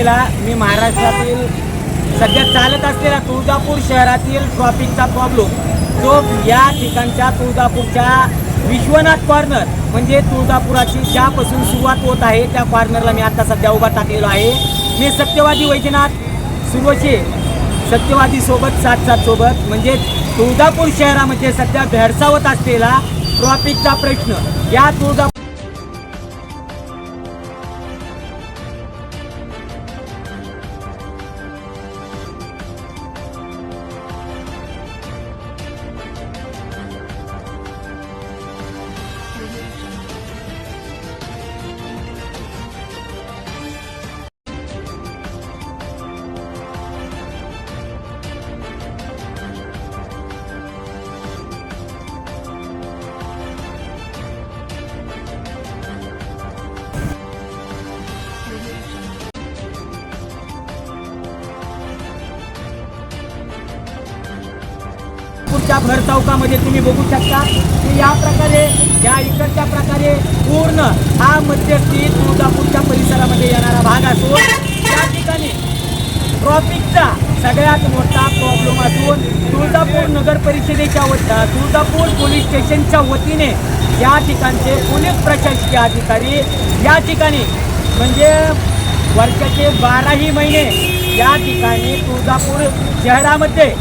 नमस्कार मी महाराष्ट्रातील सध्या चालत असलेला तुळजापूर शहरातील ट्रॉफिकचा प्रॉब्लेम जो या ठिकाणच्या तुळजापूरच्या विश्वनाथ कॉर्नर म्हणजे तुळजापुराची ज्यापासून सुरुवात होत आहे त्या कॉर्नरला मी आता सध्या उभा टाकलेलो आहे. मी सत्यवादी वैद्यनाथ सुरोशे सत्यवादी सोबत साथ साथ सोबत म्हणजे तुळजापूर शहरामध्ये सध्या भेडसावत असलेला ट्रॉफिकचा प्रश्न या तुळजापूर भर चौकामध्ये तुम्ही बघू शकता की या प्रकारे या इकडच्या प्रकारे पूर्ण हा मध्यस्थी तुळजापूरच्या परिसरामध्ये येणारा भाग असून या ठिकाणी ट्रॉफिकचा सगळ्यात मोठा प्रॉब्लेम असून तुळजापूर नगर परिषदेच्या वत तुळजापूर पोलीस स्टेशनच्या वतीने या ठिकाणचे पोलीस प्रशासकीय अधिकारी या ठिकाणी म्हणजे वर्षाचे बाराही महिने या ठिकाणी तुळजापूर शहरामध्ये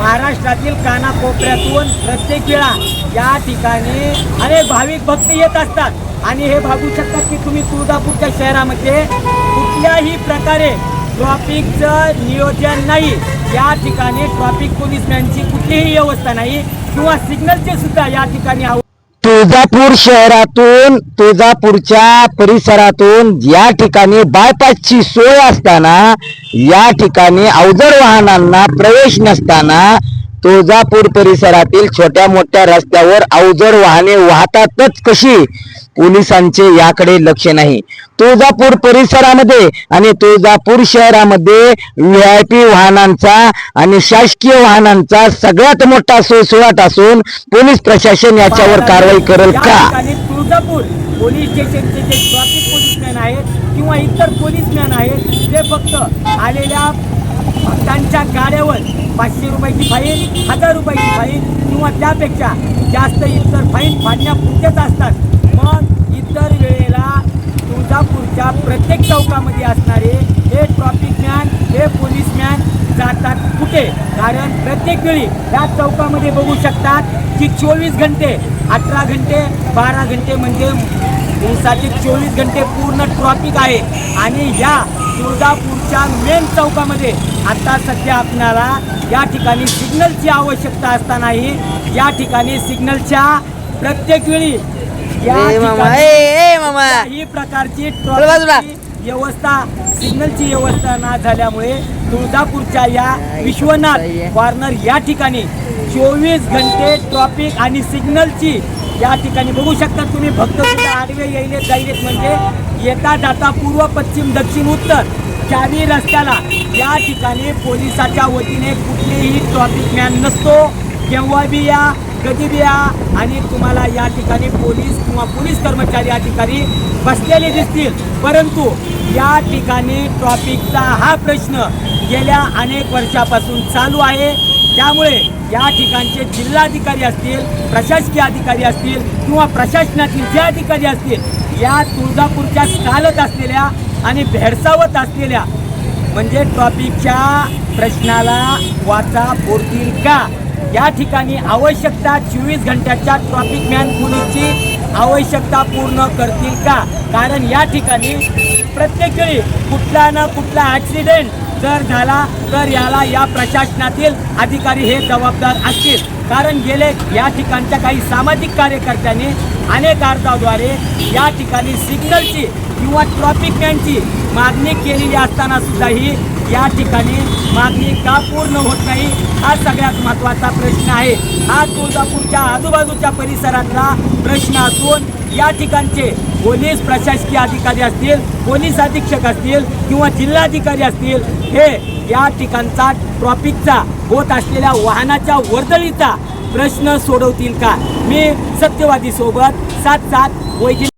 महाराष्ट्रातील कानाकोपऱ्यातून प्रत्येक वेळा या ठिकाणी अनेक भाविक भक्त येत असतात. आणि हे भागू शकतात की तुम्ही तुळजापूरच्या शहरामध्ये कुठल्याही प्रकारे ट्रॉफिकचं नियोजन नाही. या ठिकाणी ट्रॉफिक पोलिसमॅनची कुठलीही व्यवस्था नाही. किंवा सिग्नलचे सुद्धा या ठिकाणी आव- तुळजापूर शहरातून तुळजापूरच्या परिसरातून या ठिकाणी बायपासची सोय असताना या ठिकाणी अवजड वाहनांना प्रवेश नसताना तुळजापूर परिसरातील छोट्या मोठ्या रस्त्यावर अवजड वाहने वाहतातच कशी? पोलिसांचे याकडे लक्ष नाही. तुळजापूर परिसरामध्ये आणि तुळजापूर शहरामध्ये व्ही आय पी वाहनांचा आणि शासकीय वाहनांचा सगळ्यात मोठा सुळसुळाट असून पोलीस प्रशासन याच्यावर कारवाई करेल का? तुळजापूर पोलीस स्टेशनचे जे ट्रॉफिक पोलिसमॅन आहेत किंवा इतर पोलीसमॅन आहेत ते फक्त आलेल्या भक्तांच्या गाड्यावर पाचशे रुपयाची फाईन हजार रुपयाची फाईन किंवा त्यापेक्षा जास्त इतर फाईन फाडण्यापुरतेच असतात. मग इतर वेळेला तुळजापूरच्या प्रत्येक चौकामध्ये असणारे हे ट्रॉफिक मॅन हे पोलीसमॅन जातात कुठे? कारण प्रत्येक वेळी या चौकामध्ये बघू शकतात की चोवीस घंटे अठरा घंटे बारा घंटे म्हणजे दिवसाचे चोवीस घंटे पूर्ण ट्रॉफिक आहे. आणि ह्या तुळजापूरच्या मेन चौकामध्ये आता सध्या आपणाला या ठिकाणी सिग्नलची आवश्यकता असतानाही या ठिकाणी सिग्नलच्या प्रत्येक वेळी या ही प्रकारची व्यवस्था सिग्नलची व्यवस्था ना झाल्यामुळे तुळजापूरच्या या विश्वनाथ कॉर्नर या ठिकाणी चोवीस घंटे ट्रॉफिक आणि सिग्नलची या ठिकाणी बघू शकता तुम्ही भक्त सुद्धा आडवे येईले जाईलेत म्हणजे येता जाता पूर्व पश्चिम दक्षिण उत्तर. चारी रस्त्याला या ठिकाणी पोलिसाच्या वतीने कुठलेही ट्रॉफिक मॅन नसतो. केव्हा बी या कधी बी या आणि तुम्हाला या ठिकाणी पोलीस किंवा पोलीस कर्मचारी अधिकारी बसलेले दिसतील. परंतु या ठिकाणी ट्रॉफिकचा हा प्रश्न गेल्या अनेक वर्षापासून चालू आहे. त्यामुळे या ठिकाणचे जिल्हाधिकारी असतील प्रशासकीय अधिकारी असतील किंवा प्रशासनातील जे अधिकारी असतील या तुळजापूरच्या चालत असलेल्या आणि भेडसावत असलेल्या म्हणजे ट्रॉफिकच्या प्रश्नाला वाचा फोडतील का? या ठिकाणी आवश्यकता चोवीस घंट्याच्या ट्रॉफिक मॅन पोलीसची आवश्यकता पूर्ण करतील का? कारण या ठिकाणी प्रत्येक वेळी कुठला ना कुठला ॲक्सिडेंट जर झाला तर याला या प्रशासनातील अधिकारी हे जबाबदार असतील. कारण गेले या ठिकाणच्या काही सामाजिक कार्यकर्त्यांनी अनेक अर्जाद्वारे या ठिकाणी सिग्नलची किंवा ट्रॉफिक मॅनची मागणी केलेली असताना सुद्धाही या ठिकाणी मागणी का पूर्ण होत नाही हा सगळ्यात महत्त्वाचा प्रश्न आहे. हा तुळजापूरच्या आजूबाजूच्या परिसरातला प्रश्न असून या ठिकाणचे पोलीस प्रशासकीय अधिकारी असतील पोलीस अधीक्षक असतील किंवा जिल्हाधिकारी असतील हे या ठिकाणचा ट्रॉफिकचा होत असलेल्या वाहनाच्या वर्दळीचा प्रश्न सोडवतील का? मी सत्यवादी सोबत सात सात वैजि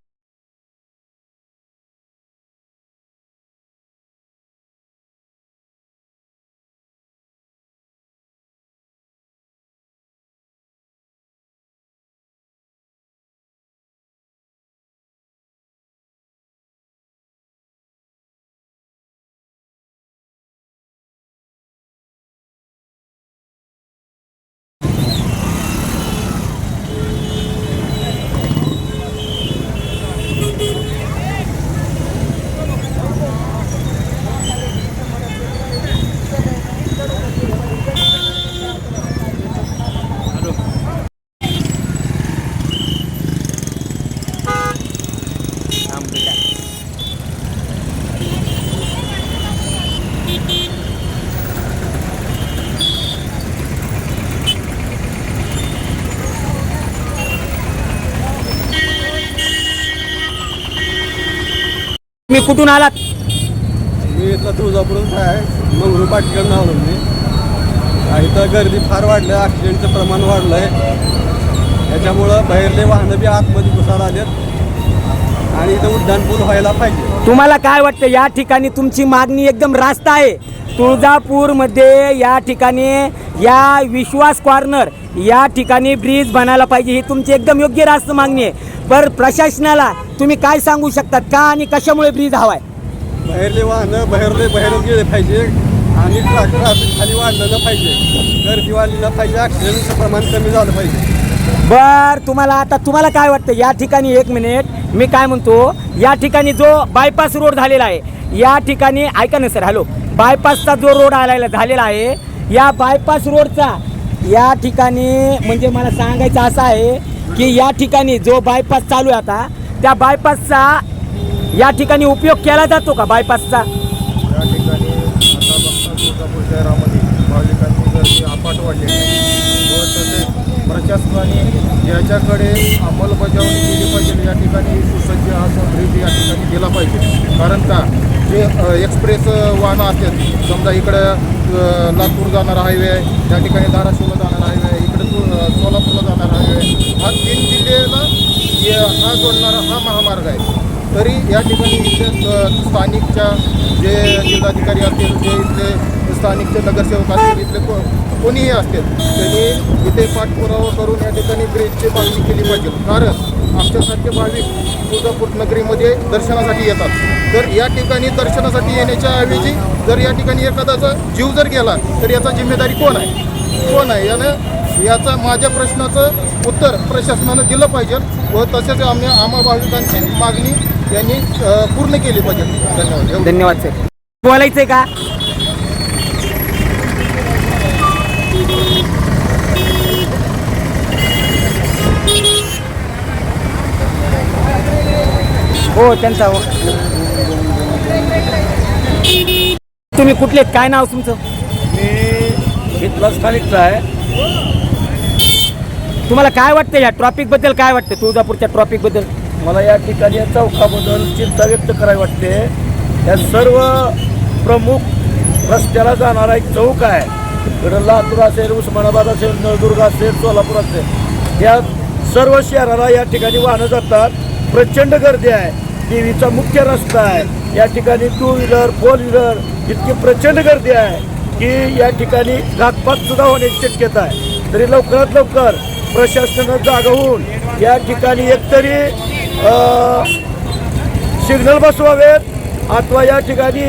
कुठून आलात? मी इथला तुळजापूरच आहे? मंगरू पाटीकडनं आलो मी इथं गर्दी फार वाढलं आहे ॲक्सिडेंटचं प्रमाण वाढलं आहे त्याच्यामुळं बाहेरले वाहनं बी आतमध्ये घुसायला आलेत. आणि इथं उड्डाणपूल व्हायला पाहिजे. तुम्हाला काय वाटतं या ठिकाणी तुमची मागणी एकदम रास्त आहे? तुळजापूरमध्ये या ठिकाणी या विश्वास कॉर्नर या ठिकाणी ब्रिज बनायला पाहिजे ही तुमची एकदम योग्य रास्त मागणी आहे. पर प्रशासनाला तुम्ही काय सांगू शकतात? का आणि कशामुळे ब्रिज हवाय? बाहेरले वाहनं बाहेरले बाहेरच गेले पाहिजे. आणि ट्रा ट्रॅफिक खाली वाढलं पाहिजे. गर्दी वाढली पाहिजे. ॲक्सिडेंटचं प्रमाण कमी झालं पाहिजे. बर तुम्हाला आता तुम्हाला काय वाटतं? या ठिकाणी एक मिनिट मी काय म्हणतो या ठिकाणी जो बायपास रोड झालेला आहे या ठिकाणी ऐका ना सर हॅलो बायपासचा जो रोड आलेला झालेला आहे या बायपास रोडचा या ठिकाणी म्हणजे मला सांगायचं असं आहे की या ठिकाणी जो बायपास चालू आहे आता त्या बायपासचा या ठिकाणी उपयोग केला जातो का बायपासचा या ठिकाणी शहरामध्ये भाविकांची गर्दी अफाट वाढलेली प्रशासनाने याच्याकडे अंमलबजावणी केली पाहिजे या ठिकाणी सुसज्ज असा ब्रिज या ठिकाणी दिला पाहिजे. कारण का? जे एक्सप्रेस वाहनं असतात समजा इकडं लातूर जाणार हायवे आहे त्या ठिकाणी धाराशिवला जाणार हायवे इकडे तु- सोलापूरला जाणारा हायवे हा तीन जिल्ह्याला हा जोडणारा हा महामार्ग आहे. तरी या ठिकाणी इथले स्थानिकच्या जे जिल्हाधिकारी असतील जे इथले स्थानिकचे नगरसेवक असतील इथले को कोणीही असतील त्यांनी इथे पाठपुरावा करून या ठिकाणी ब्रिजची मागणी केली पाहिजे. कारण आमच्यासारखे भाविक तुळजापूर नगरीमध्ये दर्शनासाठी येतात. तर या ठिकाणी दर्शनासाठी येण्याच्या ऐवजी जर या ठिकाणी एखाद्याचा जीव जर गेला तर याचा जिम्मेदारी कोण आहे? कोण आहे? यानं याचा माझ्या प्रश्नाचं उत्तर प्रशासनानं दिलं पाहिजे व तसेच आम्ही आम्हा भाविकांची मागणी यांनी पूर्ण केली पाहिजे. धन्यवाद. धन्यवाद सर. बोलायचंय का? हो त्यांचा हो. तुम्ही कुठले काय नाव तुमचं? मी इथला स्थानिकचा आहे. तुम्हाला काय वाटतं या ट्रॉफिकबद्दल? काय वाटतं तुळजापूरच्या ट्रॉफिकबद्दल? मला या ठिकाणी या चौकाबद्दल चिंता व्यक्त करावी वाटते. या सर्व प्रमुख रस्त्याला जाणारा एक चौक आहे. इकडं लातूर असेल उस्मानाबाद असेल नळदुर्ग असेल सोलापूर असेल. या सर्व शहराला या ठिकाणी वाहनं जातात. प्रचंड गर्दी आहे. देवीचा मुख्य रस्ता आहे. या ठिकाणी टू व्हीलर फोर व्हीलर इतकी प्रचंड गर्दी आहे की या ठिकाणी घातपात सुद्धा होण्याची शक्यता आहे. तरी लवकरात लवकर प्रशासनानं जागा होऊन या ठिकाणी एकतरी सिग्नल बसवावेत. अथवा या ठिकाणी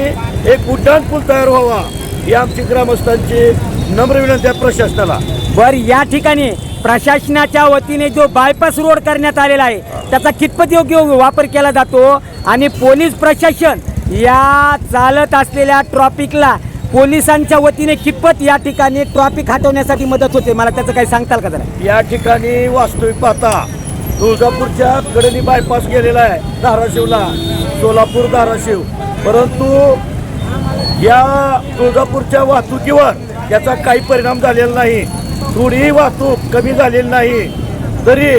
एक उड्डाण पूल तयार व्हावा. ही आमची ग्रामस्थांची नम्र विनंती आहे प्रशासनाला. बर या ठिकाणी प्रशासनाच्या वतीने जो बायपास रोड करण्यात आलेला आहे त्याचा कितपत योग्य वापर केला जातो आणि पोलीस प्रशासन या चालत असलेल्या ट्रॉफिकला पोलिसांच्या वतीने कितपत या ठिकाणी ट्रॉफिक हटवण्यासाठी मदत होते? मला त्याचं काही सांगताल का जरा? या ठिकाणी वास्तविक पाहता तुळजापूरच्या कडनी बायपास गेलेला आहे धाराशिवला. सोलापूर धाराशिव. परंतु या तुळजापूरच्या वाहतुकीवर याचा काही परिणाम झालेला नाही. थोडीही वाहतूक कमी झालेली नाही. तरी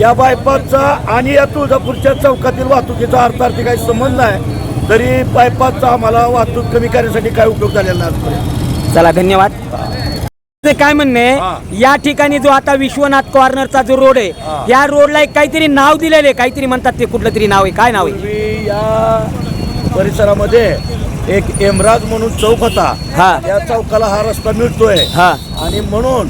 या बायपासचा आणि या तुळजापूरच्या चौकातील वाहतुकीचा अर्थार्थी काही संबंध नाही तरी बायपासचा आम्हाला वाहतूक कमी करण्यासाठी काय उपयोग झालेला नाही चला धन्यवाद. ते काय म्हणणे. या ठिकाणी जो आता विश्वनाथ कॉर्नरचा जो रोड आहे. या रोडला एक काहीतरी नाव दिलेले काहीतरी म्हणतात ते कुठलं तरी नाव आहे. काय नाव आहे? या परिसरामध्ये एक एमराज म्हणून चौक होता हा. त्या चौकाला हा रस्ता मिळतोय हा आणि म्हणून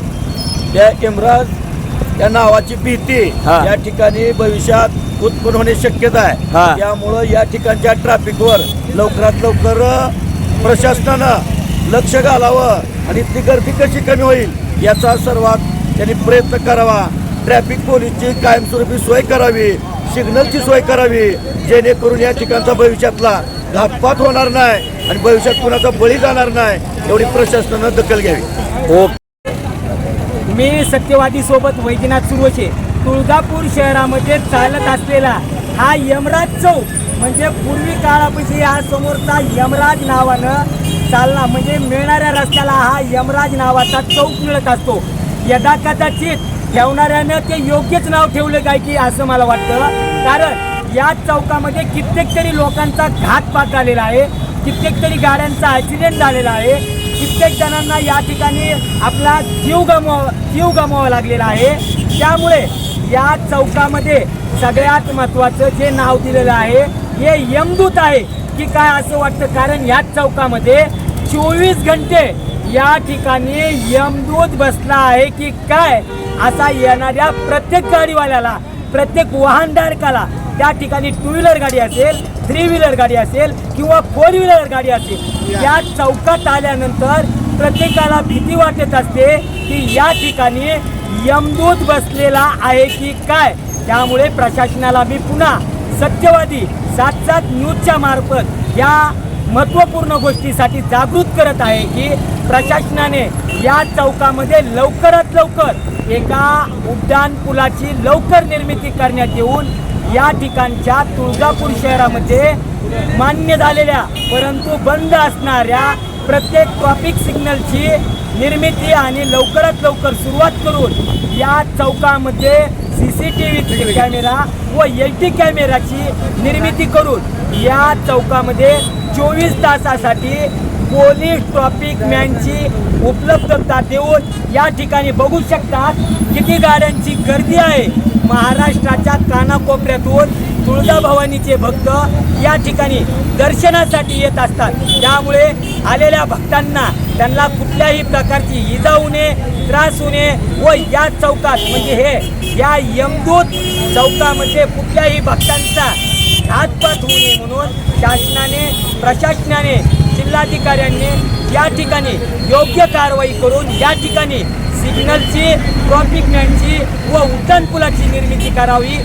त्या एमराज या नावाची भीती हा. या ठिकाणी भविष्यात उत्पन्न होण्याची शक्यता हा. आहे त्यामुळं या ठिकाणच्या ट्रॅफिकवर लवकरात लवकर प्रशासनानं लक्ष घालावं आणि ती गर्दी कशी कमी होईल याचा सर्वात त्यांनी प्रयत्न करावा ट्रॅफिक पोलीसची कायमस्वरूपी सोय करावी सिग्नलची सोय करावी जेणेकरून या ठिकाणचा भविष्यातला घातपात होणार नाही आणि भविष्यात कुणाचा बळी जाणार नाही एवढी प्रशासनानं दखल घ्यावी. हो. मी सत्यवादी सोबत वैजनाथ सुरोशे तुळजापूर शहरामध्ये चालत असलेला हा यमराज चौक म्हणजे पूर्वी काळापाशी हा समोरचा यमराज नावानं चालना म्हणजे मिळणाऱ्या रस्त्याला हा यमराज नावाचा चौक मिळत असतो. यदा कदाचित ठेवणाऱ्यानं ते योग्यच नाव ठेवलं काय की असं मला वाटतं. कारण या चौकामध्ये कित्येक तरी लोकांचा घातपात झालेला आहे. कित्येक तरी गाड्यांचा ॲक्सिडेंट झालेला आहे. कित्येक जणांना या ठिकाणी आपला जीव गमवा जीव गमवावा लागलेला आहे. त्यामुळे या चौकामध्ये सगळ्यात महत्त्वाचं जे नाव दिलेलं आहे हे यमदूत आहे. की काय असं वाटतं? कारण याच चौकामध्ये चोवीस घंटे या ठिकाणी यमदूत बसला आहे की काय? असा येणाऱ्या प्रत्येक गाडीवाल्याला प्रत्येक वाहनधारकाला त्या ठिकाणी टू व्हीलर गाडी असेल थ्री व्हीलर गाडी असेल किंवा फोर व्हीलर गाडी असेल या चौकात आल्यानंतर प्रत्येकाला भीती वाटत असते की या ठिकाणी यमदूत बसलेला आहे की काय? त्यामुळे प्रशासनाला मी पुन्हा सत्यवादी सात सात न्यूजच्या मार्फत या महत्त्वपूर्ण गोष्टीसाठी जागृत करत आहे की प्रशासनाने या चौकामध्ये लवकरात लवकर एका उड्डाण पुलाची लवकर निर्मिती करण्यात येऊन या ठिकाणच्या तुळजापूर शहरामध्ये मान्य झालेल्या परंतु बंद असणाऱ्या प्रत्येक ट्रॉफिक सिग्नलची निर्मिती आणि लवकरात लवकर सुरुवात करून या चौकामध्ये C C T V camera व एल टी कॅमेराची निर्मिती करून या चौकामध्ये चोवीस तासासाठी पोलीस ट्रॉफिक मॅनची उपलब्धता देऊन या ठिकाणी बघू शकतात किती गाड्यांची गर्दी आहे महाराष्ट्राच्या कानाकोपऱ्यातून तुळजाभवानीचे भक्त या ठिकाणी दर्शनासाठी येत असतात. त्यामुळे आलेल्या भक्तांना त्यांना कुठल्याही प्रकारची इजा होऊ नये त्रास होऊ नये व या चौकात म्हणजे हे या यमदूत चौकामध्ये कुठल्याही भक्तांचा घातपात होऊ नये म्हणून शासनाने प्रशासनाने जिल्हाधिकाऱ्यांनी या ठिकाणी योग्य कारवाई करून या ठिकाणी सिग्नलची ट्रॉफिक मॅनची व उड्डाणपुलाची निर्मिती करावी.